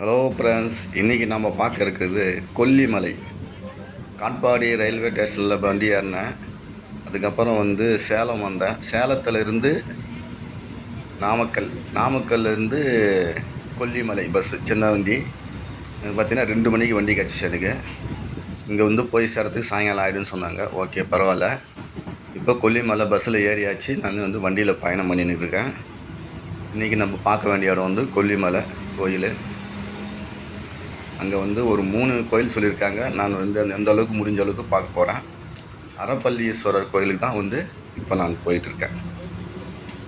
Hello friends இன்றைக்கி நம்ம பார்க்க இருக்கிறது கொல்லிமலை. காட்பாடி ரயில்வே ஸ்டேஷனில் வண்டி ஏறினேன். அதுக்கப்புறம் வந்து சேலம் வந்தேன். சேலத்துல இருந்து நாமக்கல். நாமக்கல்லேருந்து கொல்லிமலை பஸ்ஸு சின்ன வண்டி. பார்த்திங்கன்னா ரெண்டு மணிக்கு வண்டி கிடச்சிச்சு எனக்கு. இங்கே வந்து போய் சேரத்துக்கு சாயங்காலம் ஆகிடுன்னு சொன்னாங்க. ஓகே பரவாயில்ல. இப்போ கொல்லிமலை பஸ்ஸில் ஏறியாச்சு. நான் வந்து வண்டியில் பயணம் பண்ணின்னு இருக்கேன். இன்றைக்கி நம்ம பார்க்க வேண்டிய இடம் வந்து கொல்லிமலை கோயில். அங்கே வந்து ஒரு மூணு கோயில் சொல்லியிருக்காங்க. நான் வந்து அந்த எந்த அளவுக்கு முடிஞ்ச அளவுக்கு பார்க்க போகிறேன் அறப்பள்ளீஸ்வரர் கோயிலுக்கு தான் வந்து இப்போ நான் போயிட்டுருக்கேன்.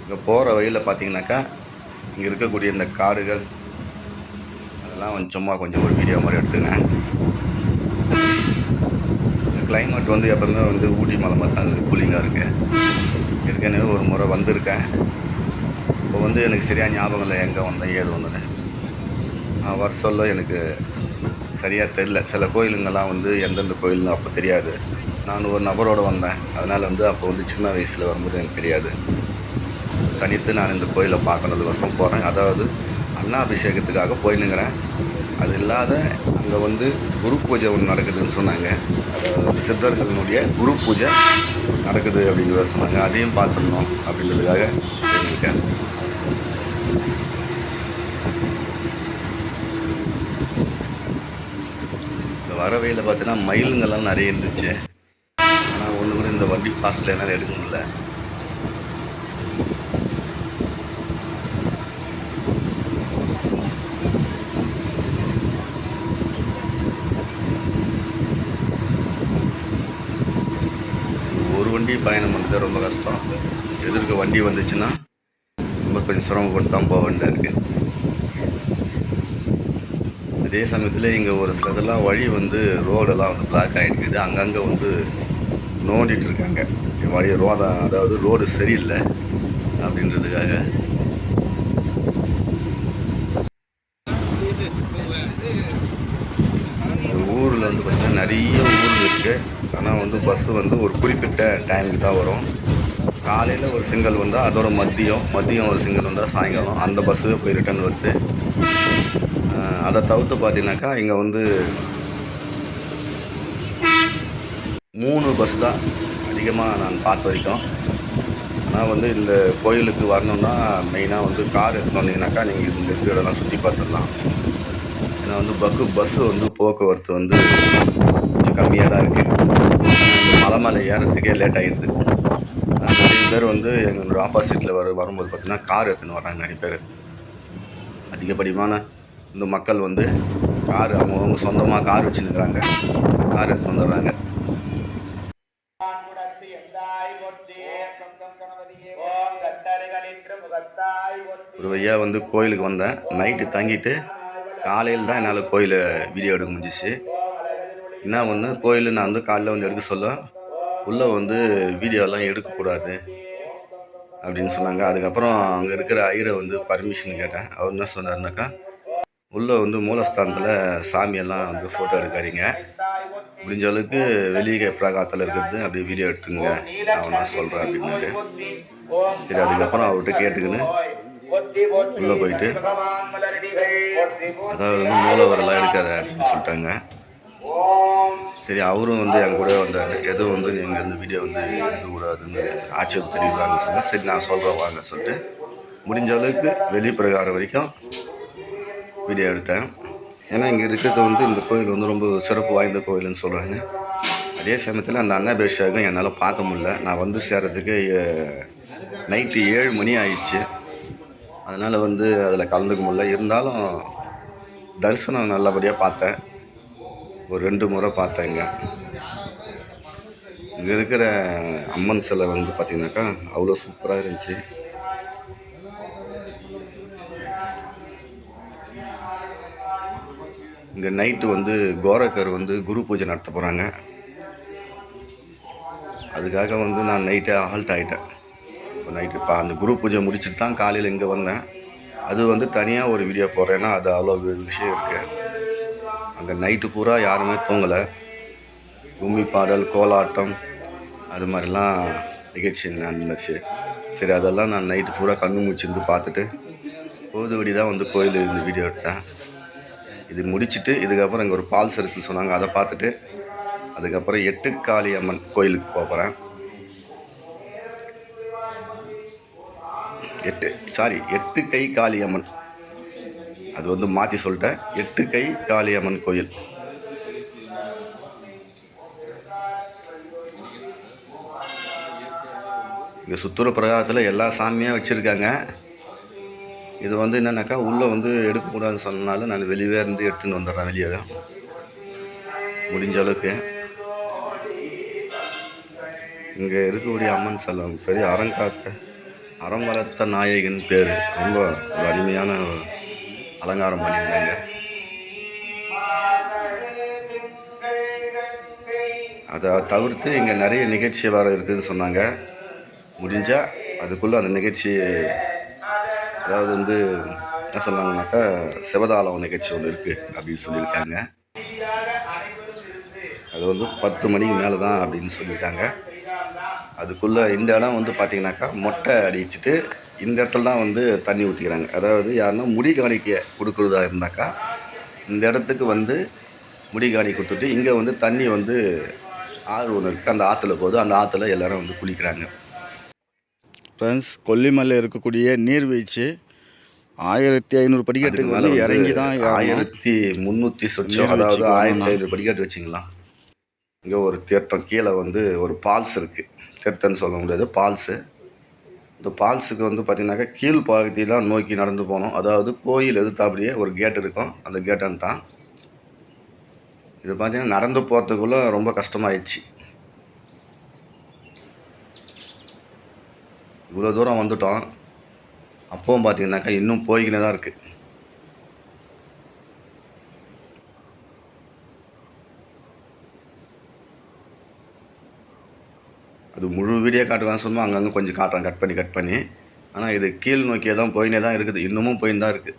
இங்கே போகிற வழியில் பார்த்தீங்கன்னாக்கா இங்கே இருக்கக்கூடிய இந்த காடுகள் அதெல்லாம் வந்து சும்மா கொஞ்சம் ஒரு வீடியோ மாதிரி எடுத்துக்கினேன் கிளைமேட் வந்து எப்போவுமே வந்து ஊட்டி மலை மாதிரி தான் இருக்குது. கூலிங்காக இருக்குது ஏற்கனவே ஒரு முறை வந்திருக்கேன். இப்போ வந்து எனக்கு சரியாக ஞாபகம் இல்லை. எங்கே வந்தேன்? ஏது வந்தேன் நான் வர சொல்ல எனக்கு சரியாக தெரில சில கோயிலுங்கள்லாம் வந்து எந்தெந்த கோயில்னு அப்போ தெரியாது. நான் ஒரு நபரோடு வந்தேன். அதனால் வந்து அப்போ வந்து சின்ன வயசில் வரும்போது எனக்கு தெரியாது. தனித்து நான் இந்த கோயிலை பார்க்கறதுக்கோசரம் போகிறேன் அதாவது அண்ணா அபிஷேகத்துக்காக போயினுங்கிறேன் அது இல்லாத அங்கே வந்து குரு பூஜை ஒன்று நடக்குதுன்னு சொன்னாங்க. அதாவது சித்தர்களினுடைய குரு பூஜை நடக்குது அப்படிங்கிறத சொன்னாங்க. அதையும் பார்த்துடணும் அப்படின்றதுக்காக போயிருக்கேன் இந்த வரவையில் பார்த்தீங்கன்னா மயிலுங்கெல்லாம் நிறைய இருந்துச்சு. ஆனால் ஒன்று கூட இந்த வண்டி ஃபாஸ்ட்டில் என்னால் எடுக்க முடியல. ஒரு வண்டி பயணம் பண்ணுறது ரொம்ப கஷ்டம். எதிர்க்க வண்டி வந்துச்சுன்னா ரொம்ப கொஞ்சம் சிரமப்பட்டு தான் போக வேண்டியதாக இருக்குது அதே சமயத்தில் இங்கே ஒரு சிலதெல்லாம் வழி வந்து ரோடெல்லாம் வந்து பிளாக் ஆகிட்டுருக்குது அங்கங்கே வந்து நோண்டிட்டு இருக்காங்க வழி ரோட அதாவது ரோடு சரியில்லை அப்படின்றதுக்காக. இந்த ஊரில் வந்து பார்த்திங்கன்னா நிறைய ஊர் இருக்குது ஆனால் வந்து பஸ்ஸு வந்து ஒரு குறிப்பிட்ட டைமுக்கு தான் வரும். காலையில் ஒரு சிங்கல் வந்தால் அதோட மதியம் மதியம் ஒரு சிங்கல் வந்தால் சாயங்காலம். அந்த பஸ்ஸு போய் ரிட்டர்ன் வருது. அதை தவிர்த்து பார்த்தீங்கன்னாக்கா இங்கே வந்து மூணு பஸ் தான் அதிகமாக நான் பார்த்த வரைக்கும். ஆனால் வந்து இந்த கோயிலுக்கு வரணும்னா மெயினாக வந்து கார் எடுத்துன்னு வந்தீங்கன்னாக்கா நீங்கள் இந்த இருக்கிற இடம்லாம் சுற்றி பார்த்துடலாம். ஏன்னா வந்து பக்கு பஸ்ஸு வந்து போக்குவரத்து வந்து கொஞ்சம் கம்மியாக தான் இருக்குது மலை மேலே ஏறத்துக்கே லேட் ஆகிடுது நிறைய பேர் வந்து எங்களோட ஆப்போசிட்டில் வர வரும்போது பார்த்திங்கன்னா கார் எடுத்துன்னு வராங்க நிறைய பேர். அதிகப்படியான இந்த மக்கள் வந்து கார் அவங்கவுங்க சொந்தமாக கார் வச்சுருக்கிறாங்க கார் எடுத்து வந்துடுறாங்க. ஒரு வழியாக வந்து கோயிலுக்கு வந்தேன். நைட்டு தங்கிட்டு காலையில் தான் என்னால் கோயிலை வீடியோ எடுக்க முடிஞ்சிச்சு. என்ன ஒன்று கோயில் நான் வந்து காலையில் வந்து எடுக்க சொல்ல உள்ளே வந்து வீடியோலாம் எடுக்கக்கூடாது அப்படின்னு சொன்னாங்க. அதுக்கப்புறம் அங்கே இருக்கிற ஐயரை வந்து பர்மிஷன் கேட்டேன். அவர் என்ன சொன்னார்னாக்கா உள்ளே வந்து மூலஸ்தானத்தில் சாமியெல்லாம் வந்து ஃபோட்டோ எடுக்காதீங்க. முடிஞ்ச அளவுக்கு வெளியே பிரகாரத்தில் இருக்கிறது அப்படியே வீடியோ எடுத்துங்க நான் நான் சொல்கிறேன் அப்படின்னாரு. சரி அதுக்கப்புறம் அவர்கிட்ட கேட்டுக்கின்னு உள்ளே போயிட்டு. அதாவது வந்து மூலவரெல்லாம் எடுக்காத அப்படின்னு சொல்லிட்டாங்க. சரி அவரும் வந்து என் கூட வந்தார். எதுவும் வந்து நீங்கள் வந்து வீடியோ வந்து எடுக்கக்கூடாதுன்னு ஆட்சேபம் தெரிவிக்கிறாங்கன்னு சொன்னேன் சரி நான் சொல்கிறேன் வாங்க சொல்லிட்டு. முடிஞ்ச அளவுக்கு வெளி பிரகாரம் வரைக்கும் வீடியோ எடுத்தேன். ஏன்னா இங்கே இருக்கிறது வந்து இந்த கோயில் வந்து ரொம்ப சிறப்பு வாய்ந்த கோயில்னு சொல்கிறாங்க அதே சமயத்தில் அந்த அன்னாபிஷேகம் என்னால் பார்க்க முடியல. நான் வந்து சேர்றதுக்கு நைட்டு ஏழு மணி ஆயிடுச்சு. அதனால் வந்து அதில் கலந்துக்க முடியல. இருந்தாலும் தரிசனம் நல்லபடியாக பார்த்தேன். ஒரு ரெண்டு முறை பார்த்தேங்க இங்கே. இருக்கிற அம்மன் சிலை வந்து பார்த்திங்கனாக்கா அவ்வளோ சூப்பராக இருந்துச்சு. இங்கே நைட்டு வந்து கோரக்கர் வந்து குரு பூஜை நடத்த போகிறாங்க அதுக்காக வந்து நான் நைட்டே ஹால்ட் ஆகிட்டேன் இப்போ நைட்டு இப்போ அந்த குரு பூஜை முடிச்சுட்டு தான் காலையில் இங்கே வந்தேன். அது வந்து தனியாக ஒரு வீடியோ போடுறேன்னா அது அவ்வளோ விஷயம் இருக்குது அங்கே நைட்டு பூரா யாருமே தூங்கலை. கும்மி பாடல் கோலாட்டம் அது மாதிரிலாம் நிகழ்ச்சி நடந்துச்சு. சரி அதெல்லாம் நான் நைட்டு பூரா கண்ணு முடிச்சிருந்து பார்த்துட்டு பொழுதுபடி தான் வந்து கோயில் இந்த வீடியோ எடுத்தேன். இது முடிச்சுட்டு இதுக்கப்புறம் இங்கே ஒரு பால்ஸ் இருக்குன்னு சொன்னாங்க. அதை பார்த்துட்டு அதுக்கப்புறம் எட்டுக்காளி அம்மன் கோயிலுக்கு போகிறேன் எட்டு சாரி எட்டு கை காளியம்மன் அது வந்து மாற்றி சொல்லிட்டேன். எட்டு கை காளியம்மன் கோயில். இங்கே சுற்றுற பிரகாரத்தில் எல்லா சாமியாக வச்சுருக்காங்க. இது வந்து என்னென்னாக்கா உள்ளே வந்து எடுக்கக்கூடாதுன்னு சொன்னனால நான் வெளியே இருந்து எடுத்துன்னு வந்துடுறேன் வெளியே முடிஞ்ச அளவுக்கு. இங்கே இருக்கக்கூடிய அம்மன் செல்லம் பெரிய அறங்காத்த அறம் வளர்த்த நாயகன் பேர். ரொம்ப ஒரு அருமையான அலங்காரம் பண்ணியிருந்தாங்க. அதை தவிர்த்து இங்கே நிறைய நிகழ்ச்சி வர இருக்குதுன்னு சொன்னாங்க. முடிஞ்சால் அதுக்குள்ளே அந்த நிகழ்ச்சி அதாவது வந்து என்ன சொன்னாங்கன்னாக்கா சிவதாளம் நிகழ்ச்சி ஒன்று இருக்குது அப்படின்னு சொல்லியிருக்காங்க. அது வந்து பத்து மணிக்கு மேலே தான் அப்படின்னு சொல்லியிருக்காங்க. அதுக்குள்ளே இந்த இடம் வந்து பார்த்தீங்கன்னாக்கா மொட்டை அடிச்சுட்டு இந்த இடத்துல தான் வந்து தண்ணி ஊற்றிக்கிறாங்க அதாவது யாருன்னா முடி காணிக்க கொடுக்குறதா இருந்தாக்கா இந்த இடத்துக்கு வந்து முடி காணி கொடுத்துட்டு இங்கே வந்து தண்ணி வந்து ஆறு ஒன்று இருக்குது அந்த ஆற்றுல போகுது. அந்த ஆற்றுல எல்லாரும் வந்து குளிக்கிறாங்க. ஃப்ரெண்ட்ஸ் கொல்லிமலை இருக்கக்கூடிய நீர்வீழ்ச்சி. ஆயிரத்தி ஐநூறு படிக்கட்டுக்கு மேலே இறங்கி தான். ஆயிரத்தி முந்நூற்றி சொச்சம் அதாவது. ஆயிரத்தி ஐநூறு படிக்கட்டு வச்சிங்களா? இங்கே ஒரு தீர்த்தம் கீழே வந்து ஒரு பால்ஸ் இருக்குது தீர்த்தம்னு சொல்ல முடியாது பால்ஸு. இந்த பால்ஸுக்கு வந்து பார்த்திங்கனாக்கா கீழ் பகுதியெலாம் நோக்கி நடந்து போகணும். அதாவது கோயில் எதிர்த்தாப்படியே ஒரு கேட் இருக்கும். அந்த கேட்டன் தான். இது பார்த்தீங்கன்னா நடந்து போகிறதுக்குள்ளே ரொம்ப கஷ்டமாயிடுச்சு. இவ்வளோ தூரம் வந்துட்டோம். அப்பவும் பார்த்தீங்கன்னாக்கா இன்னும் போய்கினே தான் இருக்குது அது முழு வீடியோ காட்டுவாங்க சொன்னால் அங்கங்கே கொஞ்சம் காட்டுறேன். கட் பண்ணி கட் பண்ணி. ஆனால் இது கீழ் நோக்கியே தான் போயினே தான் இருக்குது. இன்னமும் போயின்னு தான் இருக்குது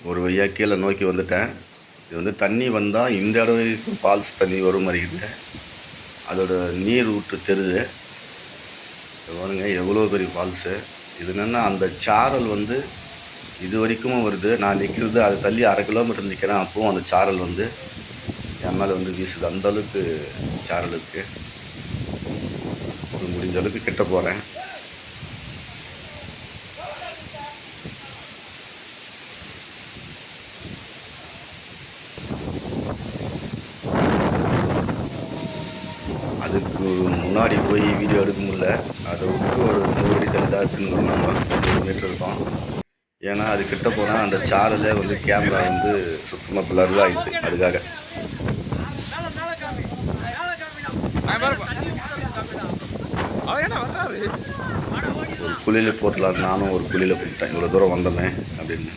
ஒரு வழியாக கீழே நோக்கி வந்துட்டேன். இது வந்து தண்ணி வந்தால் இந்த அளவுக்கு பால்ஸ் ஃபால்ஸ் தண்ணி வரும் மாதிரி அதோட நீர் விட்டு தெருது பாருங்க எவ்வளோ பெரிய ஃபால்ஸு இது என்னென்னா அந்த சாரல் வந்து இது வரைக்கும் வருது. நான் நிற்கிறது அதை தள்ளி அரை கிலோமீட்டர் நிற்கிறேன் அப்பவும் அந்த சாரல் வந்து என் மேலே வந்து வீசுது. அந்த அளவுக்கு சாரல் இருக்குது முடிஞ்ச அளவுக்கு கிட்ட போகிறேன் அதுக்கு முன்னாடி போய் வீடியோ எடுக்க முடியல அதை விட்டு ஒரு நூறு அடி தள்ளி தான் எடுத்துன்னு நம்ம நூறு மீட்டர் இருக்கும் ஏன்னா அது அந்த சாரில் வந்து கேமரா வந்து சுத்தமாக பிளர் ஆகிடுது அதுக்காக. ஒரு குழியில் போட்டலாம் நானும் ஒரு குழியில் போட்டேன் இவ்வளோ தூரம் வந்தோமே அப்படின்னு.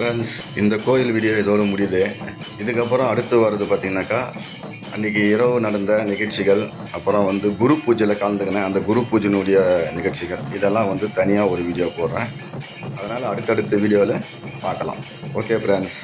ஃப்ரெண்ட்ஸ் இந்த கோயில் வீடியோ இதோடு முடியுது. இதுக்கப்புறம் அடுத்து வர்றது பார்த்திங்கனாக்கா அன்றைக்கி இரவு நடந்த நிகழ்ச்சிகள் அப்புறம் வந்து குரு பூஜையில் கலந்துக்கினேன் அந்த குரு பூஜையினுடைய நிகழ்ச்சிகள் இதெல்லாம் வந்து தனியாக ஒரு வீடியோ போடுறேன். அதனால் அடுத்தடுத்த வீடியோவில் பார்க்கலாம். Okay friends